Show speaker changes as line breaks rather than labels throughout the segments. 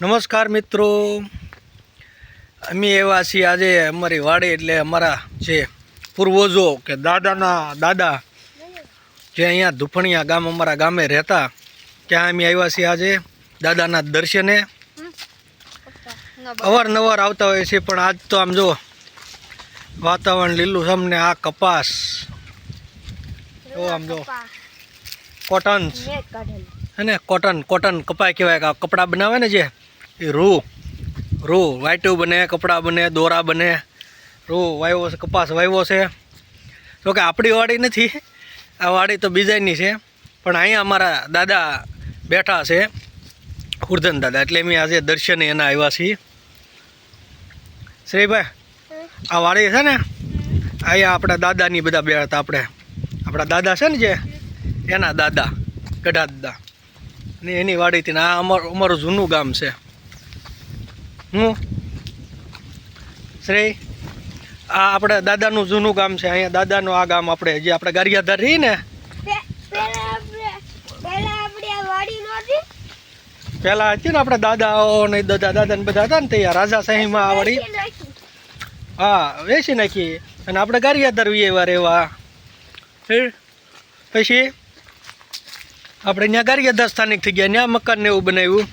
નમસ્કાર મિત્રો. અમે એવા છીએ આજે અમારી વાડી એટલે અમારા જે પૂર્વજો કે દાદાના દાદા જે અહીંયા ધુફણિયા ગામ અમારા ગામે રહેતા ત્યાં અમે આવ્યા છીએ આજે દાદાના દર્શને. અવારનવાર આવતા હોય છે પણ આજ તો આમ જો વાતાવરણ લીલું સમને આ કપાસ. જો આમ જો. કોટન્સ હે કોટન કોટન કપાય કહેવાય કે કપડાં બનાવે ને જે, એ રૂ રૂ વાઈટું બને, કપડાં બને, દોરા બને, રૂ વાવ્યો છે, કપાસ વાવ્યો છે. જો કે આપણી વાડી નથી, આ વાડી તો બીજાની છે, પણ અહીંયા અમારા દાદા બેઠા છે ખુરધન દાદા, એટલે મેં આજે દર્શને એના આવ્યા છીએ. શ્રીભાઈ આ વાડી છે ને, અહીંયા આપણા દાદાની બધા બેઠા આપણે. આપણા દાદા છે ને જે, એના દાદા, ગઢા દાદા. અને એની વાડીથી આ અમારું અમારું જૂનું ગામ છે. હું? શ્રી? આ આપણે દાદાનું જૂનું ગામ છે. અહીંયા દાદાનું આ ગામ આપણે જે આપણે ગારિયાધાર રહી ને? પહેલાં હતી ને આપણે દાદાઓ ને દાદા દાદા ને બધા હતા ને ત્યાં રાજા શાહીમાં આ વાડી. હા વેચી નાખી. અને આપણે ગારિયાધાર વીએ વાર એવા પછી? આપણે ત્યાં ગારિયાધાર સ્થાનિક થઈ ગયા ત્યાં મકાન ને એવું બનાવ્યું.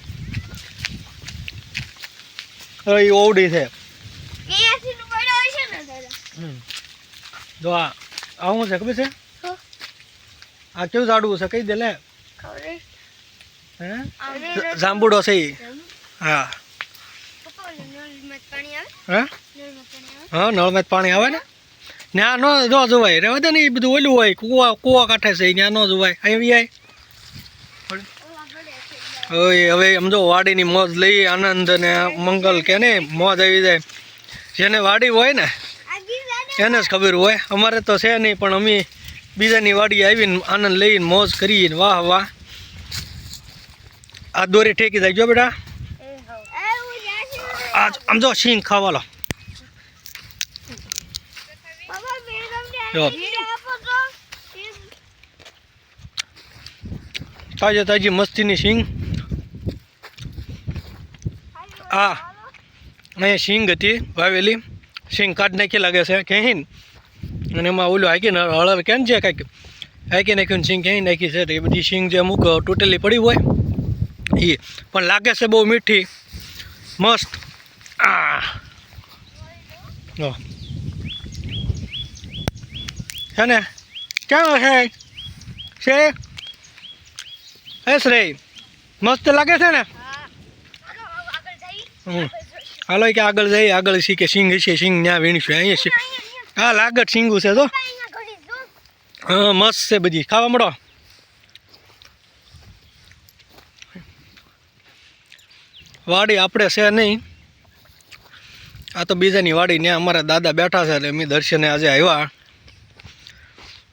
એ ઓવડી છે. જો આ આવું છે ખબર છે? આ કેવું ઝાડવું છે કહી દે લે. હે? જાંબુડો છે. હા. હા? હા નળમાં પાણી આવે ને? ત્યાં ન જોવાય. રહેવા દે ને એ બધું ઓલું હોય કુવા કુવા કાંઠે છે ત્યાં ન જોવાય. અહીં આવી હવે હવે સમજો વાડીની મોજ લઈ આનંદ ને મંગલ કે ને, મોજ આવી જાય. જેને વાડી હોય ને, એને જ ખબર હોય. અમારે તો છે નહીં, પણ અમે બીજાની વાડી આવીને આનંદ લઈને મોજ કરીને વાહ વાહ. આ દોરી ઠેકી જાય, જો બેટા. આ આમ જો સિંગ ખાવાલો. તાજે તાજી મસ્તીની સિંગ. આ અહીંયા સિંગ હતી, વાવેલી. સિંગ કાઢ નાખી લાગે છે કહીને અને એમાં ઓલું હાકીને હળર કેમ છે કાંઈક? હાકી નાખ્યું સિંગ ક્યાંય નાખી છે. એ બધી સિંગ જે અમુક તૂટેલી પડી હોય એ પણ લાગે છે બહુ મીઠી, મસ્ત. આ હે ને? ક્યાં છે છે? હે શ્રેય મસ્ત લાગે છે ને. હાલો કે આગળ જઈએ આગળ શીખે સિંગ છે સિંગ ત્યાં વીણશું અહીંયા છે હા લાગત સિંગું છે તો હા મસ્ત છે બધી. ખાવા મળો. વાડી આપણે છે નહીં. આ તો બીજાની વાડી ત્યાં અમારા દાદા બેઠા છે એટલે અમે દર્શને આજે આવ્યા.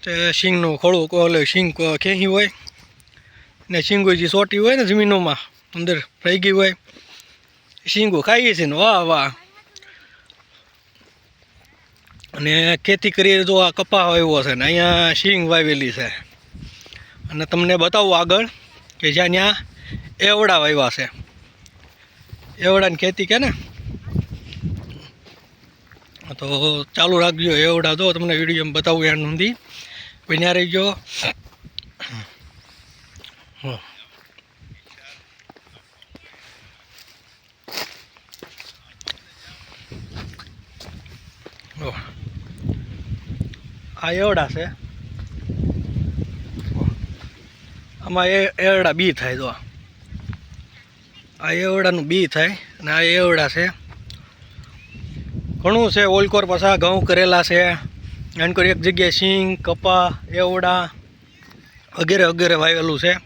તે સિંગનું ખોળું કોલે સિંગ ખેંચી હોય. ને શીંગો જે સોટી હોય ને જમીનોમાં, અંદર રહી ગઈ હોય, શીંગો ખાઈએ છીએ ને, વાહ વાહ. અને ખેતી કરીએ જો આ કપા વાવ્યો છે ને, અહીંયા શીંગ વાવેલી છે. અને તમને બતાવું આગળ કે જ્યાં ત્યાં એવડા વાવ્યા છે. એવડાની ખેતી કે ને? તો ચાલુ રાખજો એવડા, જો તમને વીડિયો બતાવું એનું સુધી બન્યા રહી હમ. ઓહ. આ એવડા છે. આમાં એ એવડા બી થાય તો. આ એવડાનું બી થાય અને આ એવડા છે. ઘણું છે ઓલકોર પાછા ઘઉં કરેલા છે. એનકોર એક જગ્યાએ સિંગ, કપા, એવડા, વગેરે વગેરે વાવેલું છે.